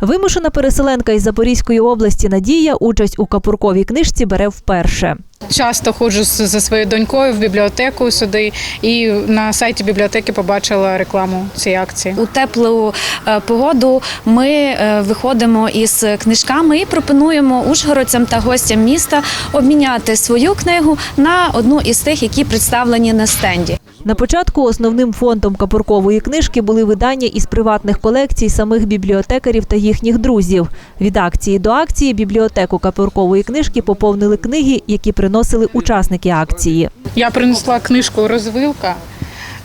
Вимушена переселенка із Запорізької області Надія участь у капурковій книжці бере вперше. Часто ходжу з- зі своєю донькою в бібліотеку сюди, і на сайті бібліотеки побачила рекламу цієї акції. У теплу е, погоду ми е, виходимо із книжками і пропонуємо ужгородцям та гостям міста обміняти свою книгу на одну із тих, які представлені на стенді. На початку основним фондом капуркової книжки були видання із приватних колекцій самих бібліотекарів та їхніх друзів. Від акції до акції бібліотеку капуркової книжки поповнили книги, які приносили учасники акції. Я принесла книжку Розвилка.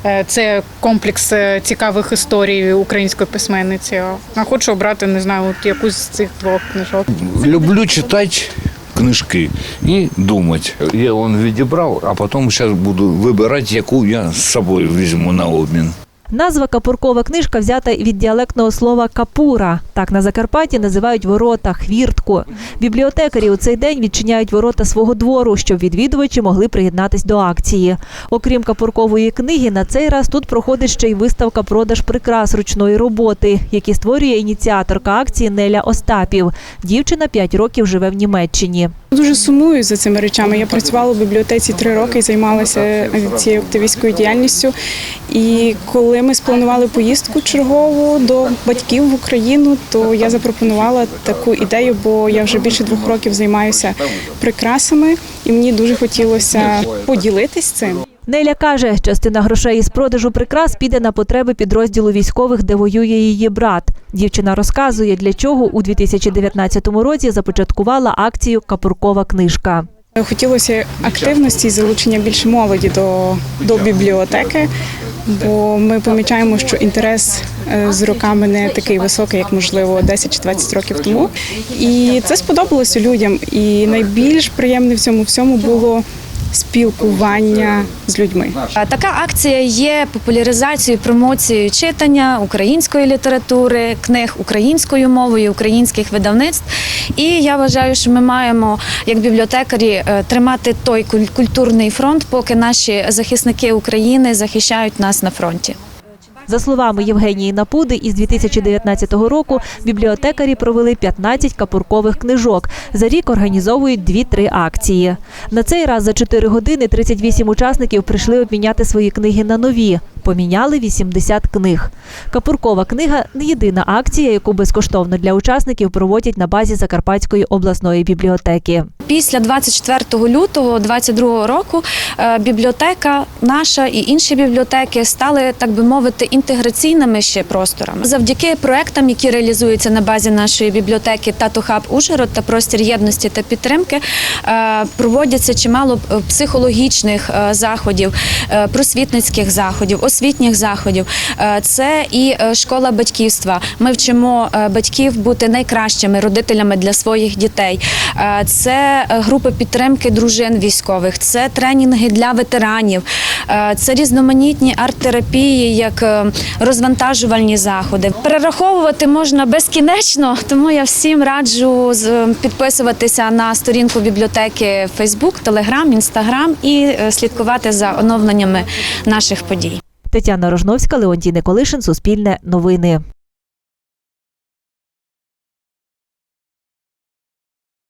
Е, Це комплекс е, цікавих історій української письменниці. А хочу обрати, не знаю, от якусь з цих двох книжок. Люблю читать книжки і думати. Я он відібрав, а потім зараз буду вибирати, яку я з собою візьму на обмін. Назва капуркова книжка взята від діалектного слова капура. Так на Закарпатті називають ворота, хвіртку. Бібліотекарі у цей день відчиняють ворота свого двору, щоб відвідувачі могли приєднатись до акції. Окрім капуркової книги, на цей раз тут проходить ще й виставка продаж прикрас ручної роботи, які створює ініціаторка акції Неля Остапів. Дівчина 5 років живе в Німеччині. Дуже сумую за цими речами. Я працювала в бібліотеці три роки і займалася цією активістською діяльністю. І коли ми спланували поїздку чергову до батьків в Україну, то я запропонувала таку ідею, бо я вже більше двох років займаюся прикрасами, і мені дуже хотілося поділитись цим. Неля каже, частина грошей із продажу прикрас піде на потреби підрозділу військових, де воює її брат. Дівчина розказує, для чого у 2019 році започаткувала акцію Капуркова книжка. Хотілося активності і залучення більше молоді до, до бібліотеки, бо ми помічаємо, що інтерес е, з роками не такий високий, як можливо 10 чи 20 років тому. І це сподобалося людям. І найбільш приємне в цьому всьому було спілкування з людьми. Така акція є популяризацією, промоцією читання української літератури, книг українською мовою, українських видавництв. І я вважаю, що ми маємо як бібліотекарі е, тримати той куль- культурний фронт, поки наші захисники України захищають нас на фронті. За словами Євгенії Напуди, із 2019 року бібліотекарі провели 15 капуркових книжок. За рік організовують 2-3 акції. На цей раз за 4 години 38 учасників прийшли обміняти свої книги на нові. Поміняли 80 книг. Капуркова книга не єдина акція, яку безкоштовно для учасників проводять на базі Закарпатської обласної бібліотеки. Після 24 лютого 2022 року е, бібліотека наша і інші бібліотеки стали, так би мовити, інтеграційними ще просторами. Завдяки проектам, які реалізуються на базі нашої бібліотеки Татухаб Ужгород та простір єдності та підтримки, е, проводяться чимало е, психологічних заходів, просвітницьких заходів, освітніх заходів. Це і школа батьківства. Ми вчимо батьків бути найкращими родителями для своїх дітей. Е, Е, групи підтримки дружин військових, це тренінги для ветеранів, е, це різноманітні арт-терапії, як е, розвантажувальні заходи. Перераховувати можна безкінечно, тому я всім раджу підписуватися на сторінку бібліотеки Facebook, Telegram, Instagram і слідкувати за оновленнями наших подій. Тетяна Рожновська, Леонтій Николишин, Суспільне новини.